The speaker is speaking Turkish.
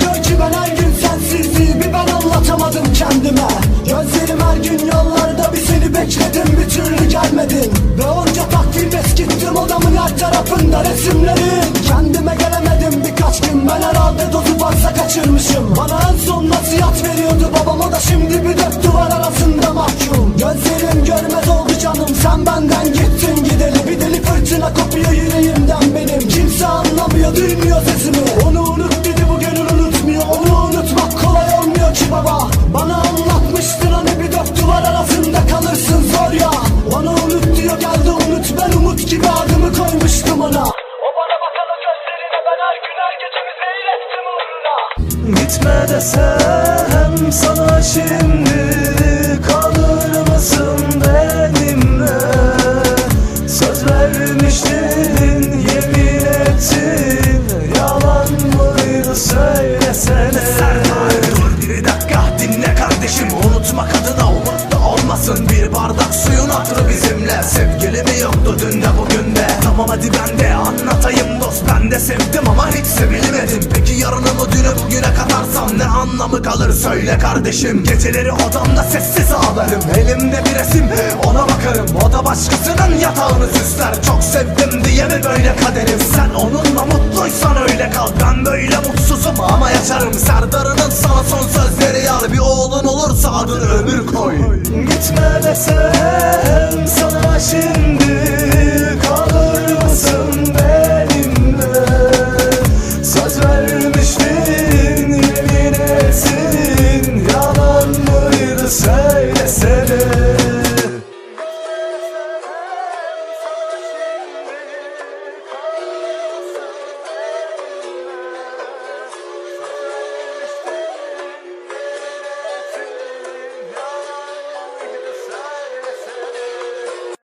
Gel gör ben her gün sensizliği bir ben anlatamadım kendime. Gözlerim her gün yollarda bir seni bekledim bir türlü gelmedin Ve onca takvim eskittim odamın her tarafında resimlerin Kendime gelemedim birkaç gün ben herhalde dozu fazla kaçırmışım. Bana en son nasihat veriyordu babam o da şimdi bir dört duvar arasında mahkum. Gözlerim görmez oldu canım sen benden gittin gideli. Bir deli fırtına kopuyor yüreğimden benim. Kimse anlamıyor duymuyor sesimi. Onu gibi adımı koymuştum ona. O bana bakalı gözlerine ben her gün her gecemi seyrettim uğruna Gitme desem sana şimdi Kalır mısın benimle? Söz vermiştin yemin ettin. Yalan mıydı söylesene? Serdar dur bir dakika dinle kardeşim bizimle Sevgili mi yoktu dün de bugün de. Tamam hadi ben de anlatayım dost Ben de sevdim ama hiç sevilmedim. Peki yarınımı dünü bugüne katarsam Ne anlamı kalır? Söyle kardeşim Geceleri odamda sessiz ağlarım. Elimde bir resim ona bakarım. O da başkasının yatağını süsler. Çok sevdim diye mi böyle kaderim? Sen onunla mutluysan öyle kal. Ben böyle mutsuzum ama yaşarım. Serdar'ının sana son sözleri yar. Bir oğlun olursa adını ömür koy. Gitme desem sana şimdi